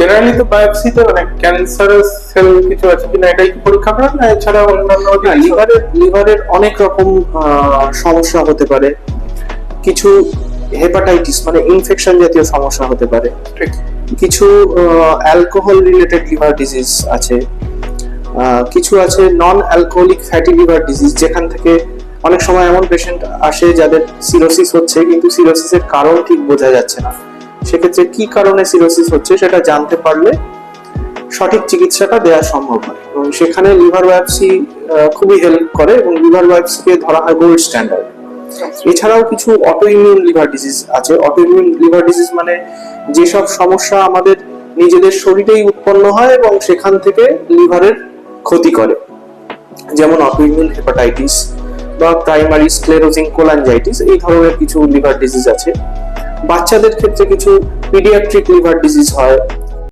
Generally তো বায়োপসিতে মানে cancerous sell কিছু আছে কিনা এটাই কি পরীক্ষা করেন না এছাড়া অন্যান্য লিভারের লিভারের অনেক রকম সমস্যা হতে পারে। কিছু হেপাটাইটিস মানে ইনফেকশন জাতীয় সমস্যা হতে পারে। কিছু অ্যালকোহল রিলেটেড লিভার ডিজিজ আছে। কিছু আছে non alcoholic fatty liver disease যেখান থেকে অনেক সময় এমন পেশেন্ট আসে যাদের সিরোসিস হচ্ছে কিন্তু সিরোসিসের কারণ ঠিক বোঝা যাচ্ছে না। সেক্ষেত্রে কি কারণে সিরোসিস হচ্ছে সেটা জানতে পারলে সঠিক চিকিৎসাটা দেওয়া সম্ভব হয়। এবং সেখানে লিভার বায়োপসি খুবই হেল্প করে এবং লিভার বায়োপসিকে ধরা হয় গোল্ড স্ট্যান্ডার্ড এছাড়াও কিছু অটোইমিউন লিভার ডিজিজ আছে। অটো অটোইমিউন লিভার ডিজিজ মানে যেসব সমস্যা আমাদের নিজেদের শরীরেই উৎপন্ন হয় এবং সেখান থেকে লিভারের ক্ষতি করে। যেমন অটোইমিউন হেপাটাইটিস বা প্রাইমারি স্ক্লেরোজিং কোলাঞ্জাইটিস এই ধরনের কিছু লিভার ডিজিজ আছে। বাচ্চাদের ক্ষেত্রে কিছু পিডিয়াট্রিক লিভার ডিজিজ হয়